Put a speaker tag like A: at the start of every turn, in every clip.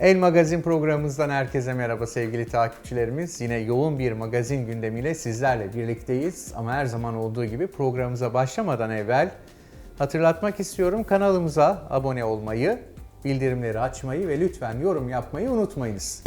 A: El Magazin programımızdan herkese merhaba sevgili takipçilerimiz. Yine yoğun bir magazin gündemiyle sizlerle birlikteyiz. Ama her zaman olduğu gibi programımıza başlamadan evvel hatırlatmak istiyorum kanalımıza abone olmayı, bildirimleri açmayı ve lütfen yorum yapmayı unutmayınız.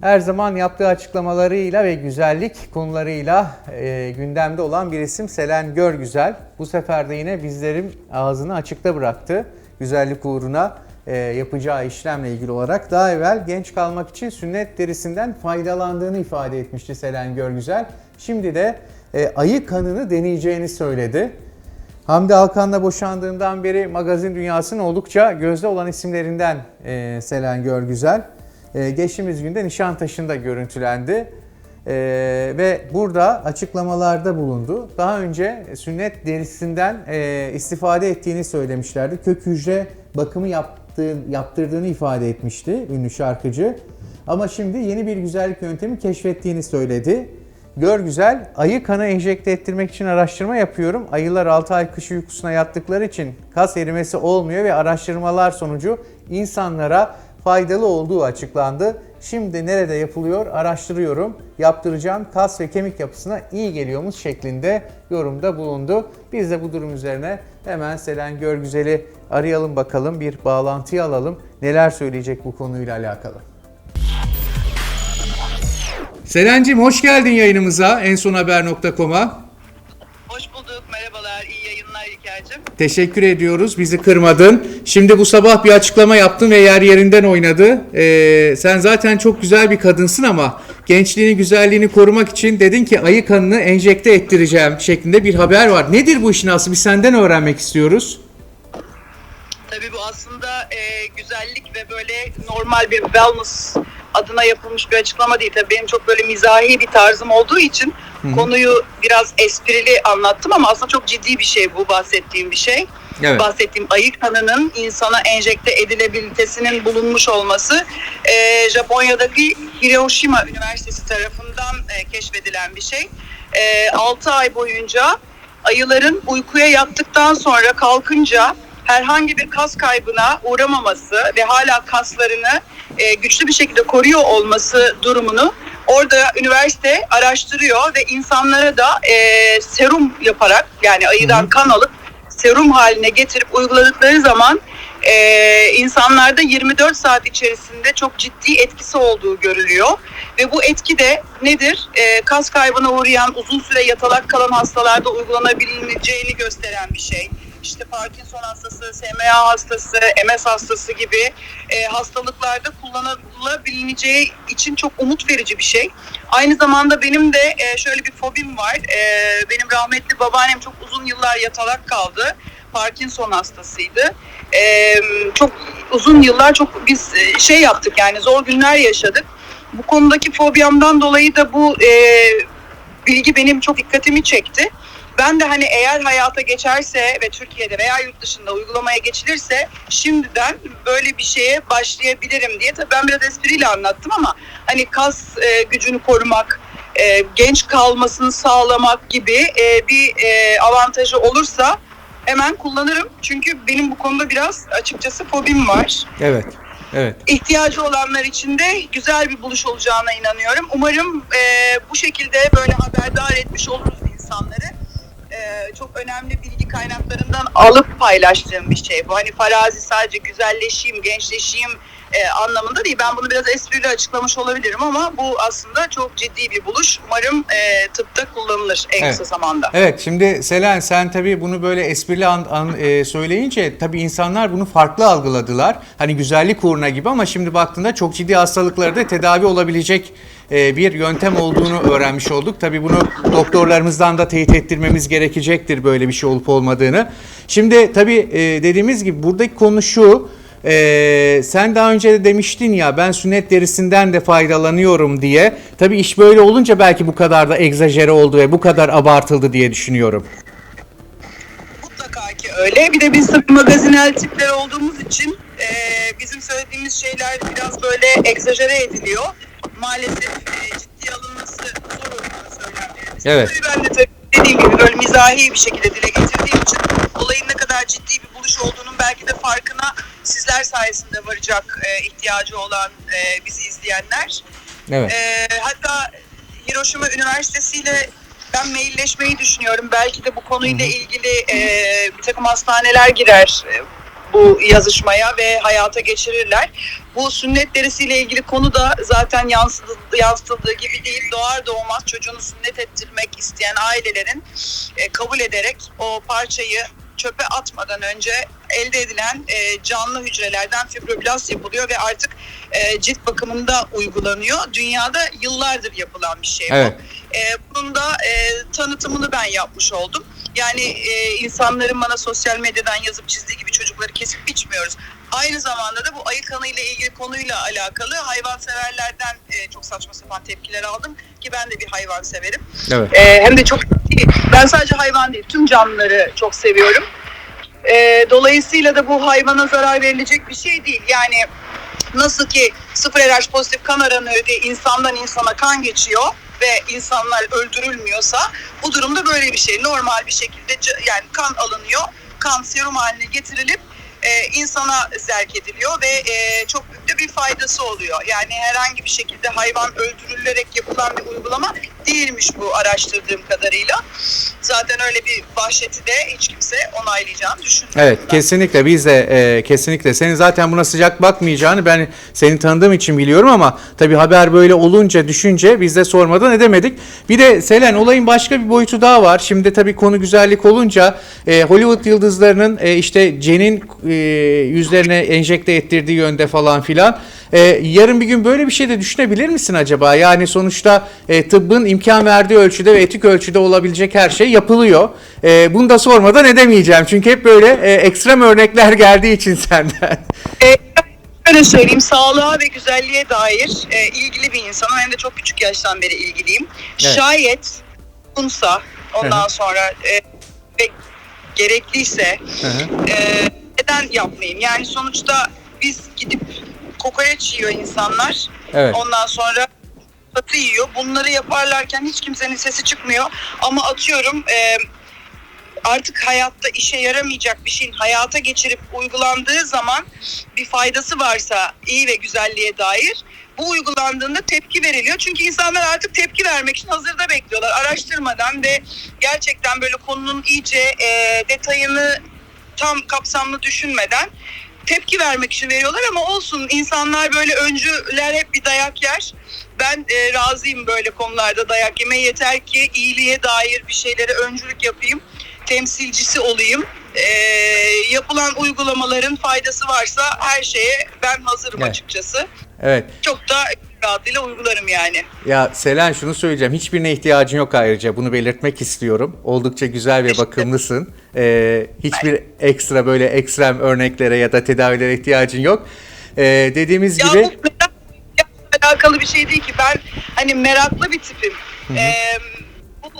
A: Her zaman yaptığı açıklamalarıyla ve güzellik konularıyla e, gündemde olan bir isim Selen Görgüzel. Bu sefer de yine bizlerin ağzını açıkta bıraktı. Güzellik uğruna yapacağı işlemle ilgili olarak daha evvel genç kalmak için sünnet derisinden faydalandığını ifade etmişti Selen Görgüzel. Şimdi de e, ayı kanını deneyeceğini söyledi. Hamdi Alkan'la boşandığından beri magazin dünyasının oldukça gözde olan isimlerinden e, Selen Görgüzel. E, geçtiğimiz günde Nişantaşı'nda görüntülendi. E, ve burada açıklamalarda bulundu. Daha önce sünnet derisinden e, istifade ettiğini söylemişlerdi. Kök hücre bakımı yaptığı, yaptırdığını ifade etmişti ünlü şarkıcı. Ama şimdi yeni bir güzellik yöntemi keşfettiğini söyledi. Gör güzel, ayı kanı enjekte ettirmek için araştırma yapıyorum. Ayılar 6 ay kış uykusuna yattıkları için kas erimesi olmuyor ve araştırmalar sonucu insanlara faydalı olduğu açıklandı. Şimdi nerede yapılıyor araştırıyorum. Yaptıracağım kas ve kemik yapısına iyi geliyormuş şeklinde yorumda bulundu. Biz de bu durum üzerine hemen Selen Görgüzel'i arayalım bakalım bir bağlantıyı alalım. Neler söyleyecek bu konuyla alakalı. Selen'cim hoş geldin yayınımıza ensonhaber.com'a.
B: Hoş bulduk, merhabalar, iyi yayınlar İlker'cim.
A: Teşekkür ediyoruz. Bizi kırmadın. Şimdi bu sabah bir açıklama yaptın ve yer yerinden oynadı. Ee, sen zaten çok güzel bir kadınsın ama gençliğini, güzelliğini korumak için dedin ki ayı kanını enjekte ettireceğim şeklinde bir haber var. Nedir bu işin aslı? Biz senden öğrenmek istiyoruz.
B: Tabii bu aslında e, güzellik ve böyle normal bir wellness adına yapılmış bir açıklama değil. Tabii benim çok böyle mizahi bir tarzım olduğu için konuyu biraz esprili anlattım ama aslında çok ciddi bir şey bu bahsettiğim bir şey.
A: Evet.
B: Bahsettiğim ayı kanının insana enjekte edilebilitesinin bulunmuş olması e, Japonya'daki Hiroshima Üniversitesi tarafından e, keşfedilen bir şey. E, 6 ay boyunca ayıların uykuya yattıktan sonra kalkınca herhangi bir kas kaybına uğramaması ve hala kaslarını e, güçlü bir şekilde koruyor olması durumunu orada üniversite araştırıyor ve insanlara da e, serum yaparak yani ayıdan kan alıp serum haline getirip uyguladıkları zaman e, insanlarda 24 saat içerisinde çok ciddi etkisi olduğu görülüyor. Ve bu etki de nedir? E, kas kaybına uğrayan, uzun süre yatalak kalan hastalarda uygulanabileceğini gösteren bir şey. İşte Parkinson hastası, SMA hastası, MS hastası gibi e, hastalıklarda kullanılabileceği için çok umut verici bir şey. Aynı zamanda benim de e, şöyle bir fobim var. E, benim rahmetli babaannem çok uzun yıllar yatalak kaldı. Parkinson hastasıydı. E, çok uzun yıllar çok biz e, şey yaptık yani zor günler yaşadık. Bu konudaki fobiyamdan dolayı da bu e, bilgi benim çok dikkatimi çekti. Ben de hani eğer hayata geçerse ve Türkiye'de veya yurt dışında uygulamaya geçilirse şimdiden böyle bir şeye başlayabilirim diye. Tabii ben biraz espriyle anlattım ama hani kas e, gücünü korumak, e, genç kalmasını sağlamak gibi e, bir e, avantajı olursa hemen kullanırım. Çünkü benim bu konuda biraz açıkçası fobim var.
A: Evet. Evet.
B: İhtiyacı olanlar için de güzel bir buluş olacağına inanıyorum. Umarım e, bu şekilde böyle haberdar etmiş oluruz insanları. E, çok önemli bilgi kaynaklarından alıp paylaştığım bir şey bu. Hani farazi sadece güzelleşeyim, gençleşeyim e, anlamında değil. Ben bunu biraz espriyle açıklamış olabilirim ama bu aslında çok ciddi bir buluş. Umarım e, tıpta kullanılır en
A: Evet.
B: kısa zamanda.
A: Evet şimdi Selen sen tabii bunu böyle esprili an, an- e, söyleyince tabii insanlar bunu farklı algıladılar. Hani güzellik uğruna gibi ama şimdi baktığında çok ciddi hastalıklarda tedavi olabilecek e, bir yöntem olduğunu öğrenmiş olduk. Tabii bunu doktorlarımızdan da teyit ettirmemiz gerekecektir böyle bir şey olup olmadığını. Şimdi tabii e, dediğimiz gibi buradaki konu şu. E, sen daha önce de demiştin ya ben sünnet derisinden de faydalanıyorum diye. Tabii iş böyle olunca belki bu kadar da egzajere oldu ve bu kadar abartıldı diye düşünüyorum.
B: Mutlaka ki öyle. Bir de biz tabii magazinel tipler olduğumuz için e, bizim söylediğimiz şeyler biraz böyle egzajere ediliyor. Maalesef e, ciddiye alınması zor olduğunu söylemlerimiz.
A: Evet.
B: Tabii ben de tabii dediğim gibi böyle mizahi bir şekilde dile getirdiğim için ciddi bir buluş olduğunun belki de farkına sizler sayesinde varacak e, ihtiyacı olan e, bizi izleyenler.
A: Evet.
B: E, hatta Hiroşima Üniversitesi ile ben mailleşmeyi düşünüyorum. Belki de bu konuyla ilgili e, bir takım hastaneler girer e, bu yazışmaya ve hayata geçirirler. Bu sünnet derisiyle ilgili konu da zaten yansıtıldığı, yansıtıldığı gibi değil. Doğar doğmaz çocuğunu sünnet ettirmek isteyen ailelerin e, kabul ederek o parçayı çöpe atmadan önce elde edilen e, canlı hücrelerden fibroblast yapılıyor ve artık e, cilt bakımında uygulanıyor. Dünyada yıllardır yapılan bir şey bu.
A: Evet.
B: E, bunun da e, tanıtımını ben yapmış oldum. Yani e, insanların bana sosyal medyadan yazıp çizdiği gibi çocukları kesip biçmiyoruz. Aynı zamanda da bu ayı kanı ile ilgili konuyla alakalı hayvanseverlerden e, çok saçma sapan tepkiler aldım ki ben de bir hayvan severim.
A: Evet.
B: E, hem de çok ben sadece hayvan değil tüm canlıları çok seviyorum. E, dolayısıyla da bu hayvana zarar verilecek bir şey değil. Yani nasıl ki sıfır RH pozitif kan aranıyor diye insandan insana kan geçiyor ve insanlar öldürülmüyorsa bu durumda böyle bir şey. Normal bir şekilde yani kan alınıyor, kan serum haline getirilip e, insana zerk ediliyor ve e, çok büyük de bir faydası oluyor. Yani herhangi bir şekilde hayvan öldürülerek yapılan bir uygulama değilmiş bu araştırdığım kadarıyla. Zaten öyle bir vahşeti de hiç kimse onaylayacağını düşünmüyorum.
A: Evet
B: ben.
A: kesinlikle biz de e, kesinlikle senin zaten buna sıcak bakmayacağını ben seni tanıdığım için biliyorum ama tabi haber böyle olunca düşünce biz de sormadan edemedik. Bir de Selen olayın başka bir boyutu daha var. Şimdi tabi konu güzellik olunca e, Hollywood yıldızlarının e, işte Cen'in e, yüzlerine enjekte ettirdiği yönde falan filan. E, yarın bir gün böyle bir şey de düşünebilir misin acaba? Yani sonuçta e, tıbbın imkan verdiği ölçüde ve etik ölçüde olabilecek her şey yapılıyor. E, bunu da sormadan edemeyeceğim. Çünkü hep böyle e, ekstrem örnekler geldiği için senden.
B: E, Şöyle söyleyeyim, sağlığa ve güzelliğe dair e, ilgili bir insanım. Hem de çok küçük yaştan beri ilgiliyim.
A: Evet.
B: Şayet bunsa, ondan
A: Hı hı.
B: sonra e, ve gerekliyse e, neden yapmayayım? Yani sonuçta biz gidip kokoreç yiyor insanlar.
A: Evet.
B: Ondan sonra patı yiyor. Bunları yaparlarken hiç kimsenin sesi çıkmıyor. Ama atıyorum e, artık hayatta işe yaramayacak bir şeyin hayata geçirip uygulandığı zaman bir faydası varsa iyi ve güzelliğe dair bu uygulandığında tepki veriliyor. Çünkü insanlar artık tepki vermek için hazırda bekliyorlar. Araştırmadan ve gerçekten böyle konunun iyice e, detayını tam kapsamlı düşünmeden tepki vermek için veriyorlar ama olsun insanlar böyle öncüler hep bir dayak yer. Ben e, razıyım böyle konularda dayak yemeye yeter ki iyiliğe dair bir şeylere öncülük yapayım. Temsilcisi olayım. E, yapılan uygulamaların faydası varsa her şeye ben hazırım
A: Evet.
B: açıkçası.
A: Evet.
B: Çok da rahatıyla uygularım yani.
A: Ya Selen şunu söyleyeceğim. Hiçbirine ihtiyacın yok ayrıca. Bunu belirtmek istiyorum. Oldukça güzel ve bakımlısın. Ee, hiçbir ekstra böyle ekstrem örneklere ya da tedavilere ihtiyacın yok. Ee, dediğimiz
B: Ya
A: gibi...
B: bu alakalı bir şey değil ki. Ben hani meraklı bir tipim. Ee, bu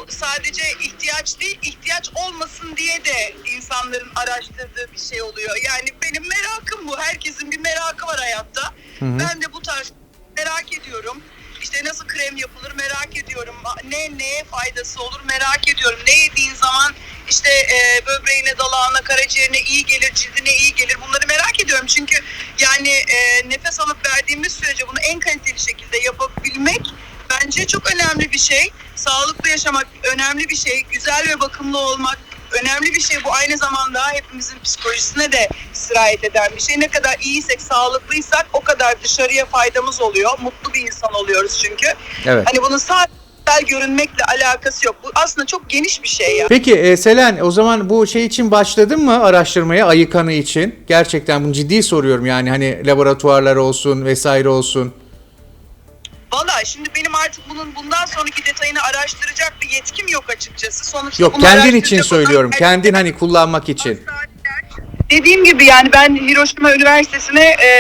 B: sadece ihtiyaç değil, ihtiyaç olmasın diye de insanların araştırdığı bir şey oluyor. Yani benim merakım bu. Herkesin bir merakı var hayatta. Ben de bu tarz merak ediyorum. İşte nasıl krem yapılır merak ediyorum. Ne neye faydası olur merak ediyorum. Ne yediğin zaman işte e, böbreğine, dalağına, karaciğerine iyi gelir, cildine iyi gelir. Bunları merak ediyorum. Çünkü yani e, nefes alıp verdiğimiz sürece bunu en kaliteli şekilde yapabilmek bence çok önemli bir şey. Sağlıklı yaşamak önemli bir şey. Güzel ve bakımlı olmak önemli bir şey. Bu aynı zamanda hepimizin psikolojisine de sirayet eden bir şey. Ne kadar iyiysek, sağlıklıysak o kadar dışarıya faydamız oluyor. Mutlu bir insan oluyoruz çünkü.
A: Evet.
B: Hani bunun sadece güzel görünmekle alakası yok. Bu aslında çok geniş bir şey ya.
A: Peki e, Selen o zaman bu şey için başladın mı araştırmaya ayı kanı için? Gerçekten bunu ciddi soruyorum yani hani laboratuvarlar olsun vesaire olsun.
B: Valla şimdi benim artık bunun bundan sonraki detayını araştıracak bir yetkim yok açıkçası. Sonuçta
A: Yok
B: bunu
A: kendin için
B: araştıracak olan-
A: söylüyorum. Kendin hani kullanmak için.
B: Dediğim gibi yani ben Hiroşima Üniversitesi'ne e,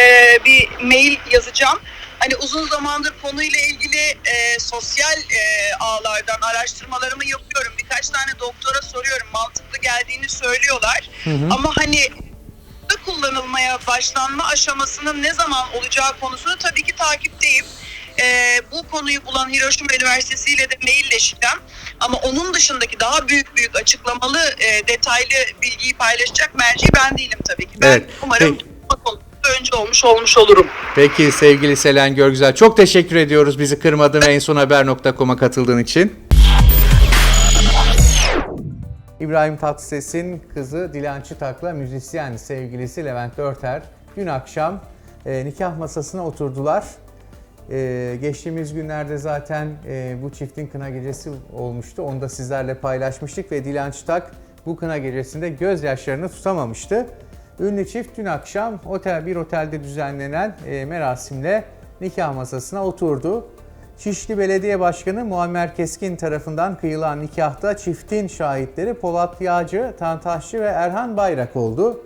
B: bir mail yazacağım. Hani uzun zamandır konuyla ilgili e, sosyal e, ağlardan araştırmalarımı yapıyorum. Birkaç tane doktora soruyorum. Mantıklı geldiğini söylüyorlar. Ama hani da kullanılmaya başlanma aşamasının ne zaman olacağı konusunu tabii ki takipteyim. Ee, bu konuyu bulan Hiroşima Üniversitesi ile de mailleşeceğim. Ama onun dışındaki daha büyük büyük açıklamalı, e, detaylı bilgiyi paylaşacak merci ben değilim tabii ki. Ben
A: Evet,
B: umarım
A: peki.
B: önce olmuş olmuş olurum.
A: Peki sevgili Selen Görgüzel çok teşekkür ediyoruz bizi kırmadın ve en son haber.com'a katıldığın için. İbrahim Tatlıses'in kızı Dilan Çıtak'la müzisyen sevgilisi Levent Dörter dün akşam e, nikah masasına oturdular. E, geçtiğimiz günlerde zaten e, bu çiftin kına gecesi olmuştu. Onu da sizlerle paylaşmıştık ve Dilan Çıtak bu kına gecesinde gözyaşlarını tutamamıştı. Ünlü çift dün akşam otel bir otelde düzenlenen e, merasimle nikah masasına oturdu. Şişli Belediye Başkanı Muammer Keskin tarafından kıyılan nikahta çiftin şahitleri Polat Yağcı, Tantaşçı ve Erhan Bayrak oldu.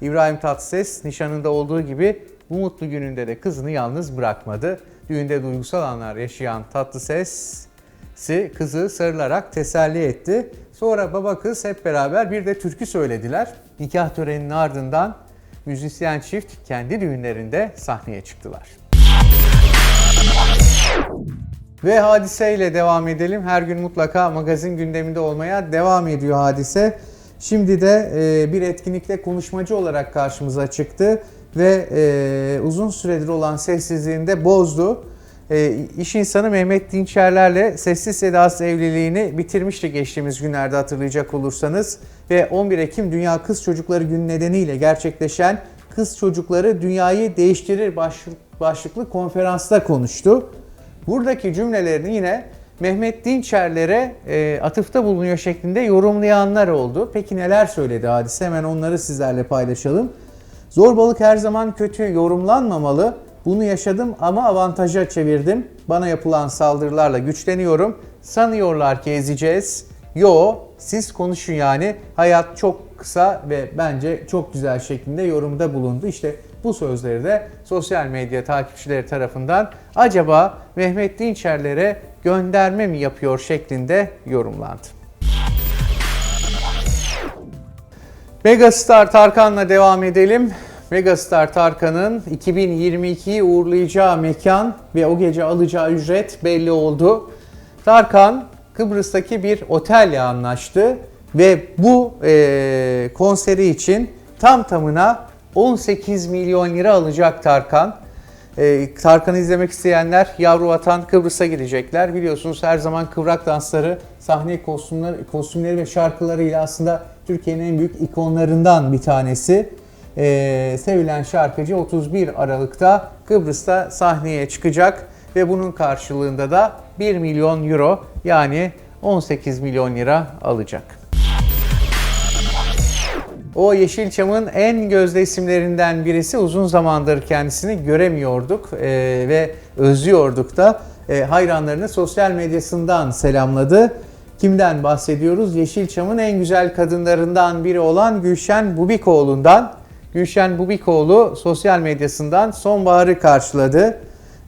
A: İbrahim Tatlıses nişanında olduğu gibi bu mutlu gününde de kızını yalnız bırakmadı. Düğünde duygusal anlar yaşayan Tatlıses'i kızı sarılarak teselli etti. Sonra baba kız hep beraber bir de türkü söylediler. Nikah töreninin ardından müzisyen çift kendi düğünlerinde sahneye çıktılar. Ve hadiseyle devam edelim. Her gün mutlaka magazin gündeminde olmaya devam ediyor hadise. Şimdi de e, bir etkinlikte konuşmacı olarak karşımıza çıktı ve e, uzun süredir olan sessizliğini de bozdu. E, iş insanı Mehmet Dinçerler'le sessiz sedasız evliliğini bitirmişti geçtiğimiz günlerde hatırlayacak olursanız. Ve 11 Ekim Dünya Kız Çocukları Günü nedeniyle gerçekleşen Kız Çocukları Dünyayı Değiştirir başlık- başlıklı konferansta konuştu. Buradaki cümlelerini yine Mehmet Dinçerler'e e, atıfta bulunuyor şeklinde yorumlayanlar oldu. Peki neler söyledi hadise? Hemen onları sizlerle paylaşalım. Zorbalık her zaman kötü yorumlanmamalı. Bunu yaşadım ama avantaja çevirdim. Bana yapılan saldırılarla güçleniyorum. Sanıyorlar ki ezeceğiz. Yo, siz konuşun yani. Hayat çok kısa ve bence çok güzel şeklinde yorumda bulundu. İşte bu sözleri de sosyal medya takipçileri tarafından acaba Mehmet Dinçerler'e gönderme mi yapıyor şeklinde yorumlandı. Megastar Tarkan'la devam edelim. Megastar Tarkan'ın 2022'yi uğurlayacağı mekan ve o gece alacağı ücret belli oldu. Tarkan Kıbrıs'taki bir otelle anlaştı ve bu e, konseri için tam tamına 18 milyon lira alacak Tarkan. Ee, Tarkan'ı izlemek isteyenler Yavru Vatan Kıbrıs'a gidecekler. Biliyorsunuz her zaman kıvrak dansları, sahne kostümleri, kostümleri ve şarkılarıyla aslında Türkiye'nin en büyük ikonlarından bir tanesi. Ee, sevilen şarkıcı 31 Aralık'ta Kıbrıs'ta sahneye çıkacak ve bunun karşılığında da 1 milyon euro yani 18 milyon lira alacak. O Yeşilçam'ın en gözde isimlerinden birisi uzun zamandır kendisini göremiyorduk e, ve özlüyorduk da E, hayranlarını sosyal medyasından selamladı. Kimden bahsediyoruz? Yeşilçam'ın en güzel kadınlarından biri olan Gülşen Bubikoğlu'ndan. Gülşen Bubikoğlu sosyal medyasından sonbaharı karşıladı.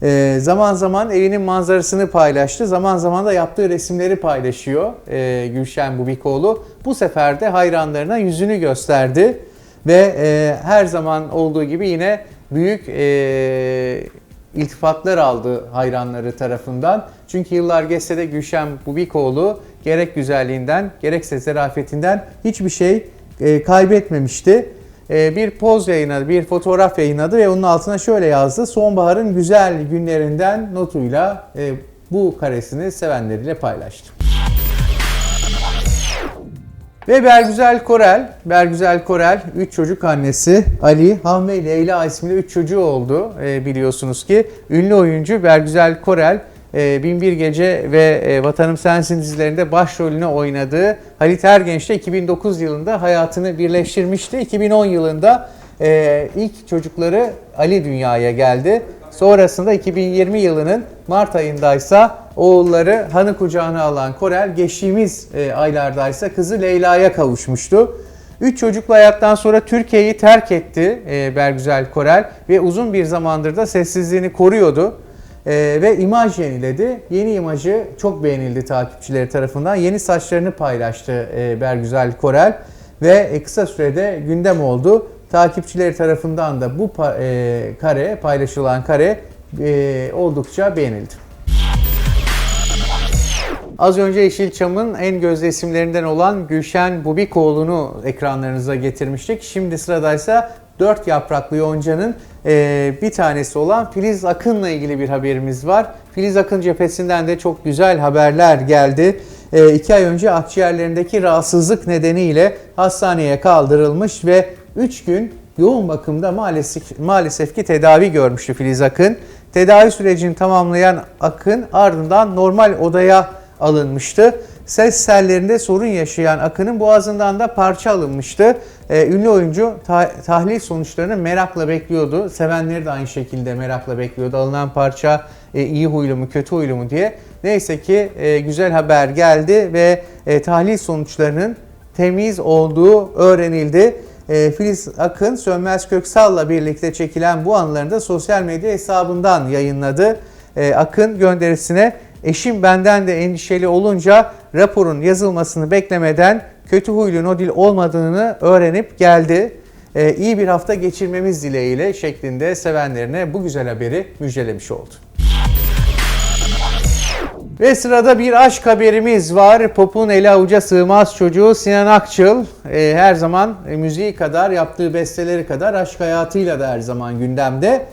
A: E, zaman zaman evinin manzarasını paylaştı. Zaman zaman da yaptığı resimleri paylaşıyor e, Gülşen Bubikoğlu. Bu sefer de hayranlarına yüzünü gösterdi. Ve e, her zaman olduğu gibi yine büyük e, iltifatlar aldı hayranları tarafından. Çünkü yıllar geçse de Gülşen Bubikoğlu gerek güzelliğinden gerekse zarafetinden hiçbir şey e, kaybetmemişti. E, bir poz yayınladı, bir fotoğraf yayınladı ve onun altına şöyle yazdı. Sonbaharın güzel günlerinden notuyla e, bu karesini sevenleriyle paylaştı. Ve Bergüzel Korel, Bergüzel Korel 3 çocuk annesi Ali, Han Leyla isimli 3 çocuğu oldu e, biliyorsunuz ki. Ünlü oyuncu Bergüzel Korel e, Binbir Gece ve e, Vatanım Sensin dizilerinde başrolünü oynadığı Halit Ergenç'te 2009 yılında hayatını birleştirmişti. 2010 yılında e, ilk çocukları Ali dünyaya geldi. Sonrasında 2020 yılının Mart ayındaysa oğulları hanı kucağına alan Korel geçtiğimiz e, aylardaysa kızı Leyla'ya kavuşmuştu. Üç çocuklu hayattan sonra Türkiye'yi terk etti e, Bergüzel Korel ve uzun bir zamandır da sessizliğini koruyordu. E, ve imaj yeniledi. Yeni imajı çok beğenildi takipçileri tarafından. Yeni saçlarını paylaştı e, Bergüzel Korel ve e, kısa sürede gündem oldu. Takipçileri tarafından da bu pa- e, kare, paylaşılan kare e, oldukça beğenildi. Az önce Yeşilçam'ın en gözde isimlerinden olan Gülşen Bubikoğlu'nu ekranlarınıza getirmiştik. Şimdi sıradaysa dört yapraklı yoncanın e, bir tanesi olan Filiz Akın'la ilgili bir haberimiz var. Filiz Akın cephesinden de çok güzel haberler geldi. E, ay önce akciğerlerindeki rahatsızlık nedeniyle hastaneye kaldırılmış ve 3 gün yoğun bakımda maalesef, maalesef ki tedavi görmüştü Filiz Akın. Tedavi sürecini tamamlayan Akın ardından normal odaya alınmıştı. Ses sellerinde sorun yaşayan Akın'ın boğazından da parça alınmıştı. Ee, ünlü oyuncu ta- tahlil sonuçlarını merakla bekliyordu. Sevenleri de aynı şekilde merakla bekliyordu. Alınan parça e, iyi huylu mu kötü huylu mu diye. Neyse ki e, güzel haber geldi ve e, tahlil sonuçlarının temiz olduğu öğrenildi. E, Filiz Akın, Sönmez Köksal'la birlikte çekilen bu anlarını da sosyal medya hesabından yayınladı. E, Akın gönderisine eşim benden de endişeli olunca raporun yazılmasını beklemeden kötü huylu nodil olmadığını öğrenip geldi. E, iyi bir hafta geçirmemiz dileğiyle şeklinde sevenlerine bu güzel haberi müjdelemiş oldu. Ve sırada bir aşk haberimiz var. Pop'un ele avuca sığmaz çocuğu Sinan Akçıl. Ee, her zaman e, müziği kadar, yaptığı besteleri kadar aşk hayatıyla da her zaman gündemde.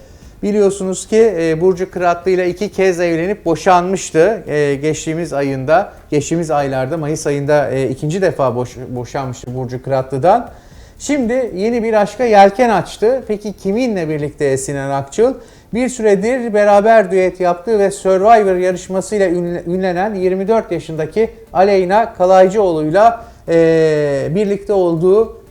A: Biliyorsunuz ki e, Burcu Kıratlı ile iki kez evlenip boşanmıştı e, geçtiğimiz ayında. Geçtiğimiz aylarda Mayıs ayında e, ikinci defa boş, boşanmıştı Burcu Kıratlı'dan. Şimdi yeni bir aşka yelken açtı. Peki kiminle birlikte Sinan Akçıl? Bir süredir beraber düet yaptığı ve Survivor yarışmasıyla ünle- ünlenen 24 yaşındaki Aleyna Kalaycıoğlu'yla e, birlikte olduğu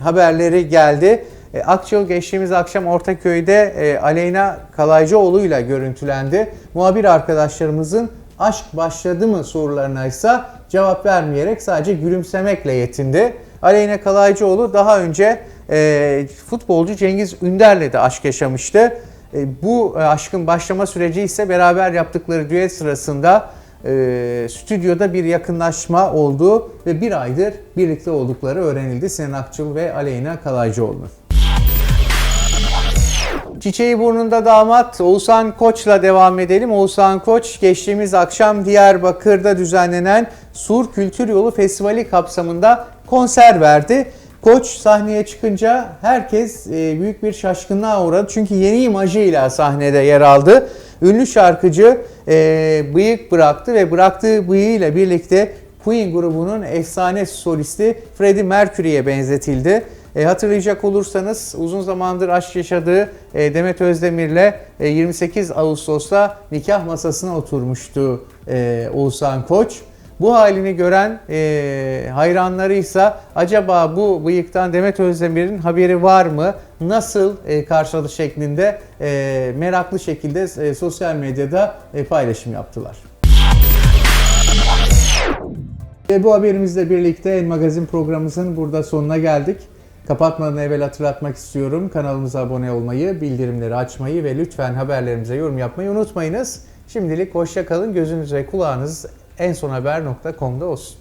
A: haberleri geldi. E, Akçıl geçtiğimiz akşam Ortaköy'de e, Aleyna Kalaycıoğlu'yla görüntülendi. Muhabir arkadaşlarımızın aşk başladı mı sorularına ise cevap vermeyerek sadece gülümsemekle yetindi. Aleyna Kalaycıoğlu daha önce e, futbolcu Cengiz Ünder'le de aşk yaşamıştı. E, bu aşkın başlama süreci ise beraber yaptıkları düet sırasında stüdyoda bir yakınlaşma oldu ve bir aydır birlikte oldukları öğrenildi Sinan Akçıl ve Aleyna Kalaycıoğlu'nun. Çiçeği burnunda damat Oğuzhan Koç'la devam edelim. Oğuzhan Koç geçtiğimiz akşam Diyarbakır'da düzenlenen Sur Kültür Yolu Festivali kapsamında konser verdi. Koç sahneye çıkınca herkes e, büyük bir şaşkınlığa uğradı. Çünkü yeni imajıyla sahnede yer aldı. Ünlü şarkıcı e, bıyık bıraktı ve bıraktığı bıyığıyla birlikte Queen grubunun efsane solisti Freddie Mercury'ye benzetildi. E, hatırlayacak olursanız uzun zamandır aşk yaşadığı e, Demet Özdemir'le e, 28 Ağustos'ta nikah masasına oturmuştu e, Oğuzhan Koç. Bu halini gören e, hayranları ise acaba bu bıyıktan Demet Özdemir'in haberi var mı? Nasıl e, karşıladı şeklinde e, meraklı şekilde e, sosyal medyada e, paylaşım yaptılar. Ve bu haberimizle birlikte El Magazin programımızın burada sonuna geldik. Kapatmadan evvel hatırlatmak istiyorum. Kanalımıza abone olmayı, bildirimleri açmayı ve lütfen haberlerimize yorum yapmayı unutmayınız. Şimdilik hoşça kalın. Gözünüz ve kulağınız ensonhaber.com'da olsun.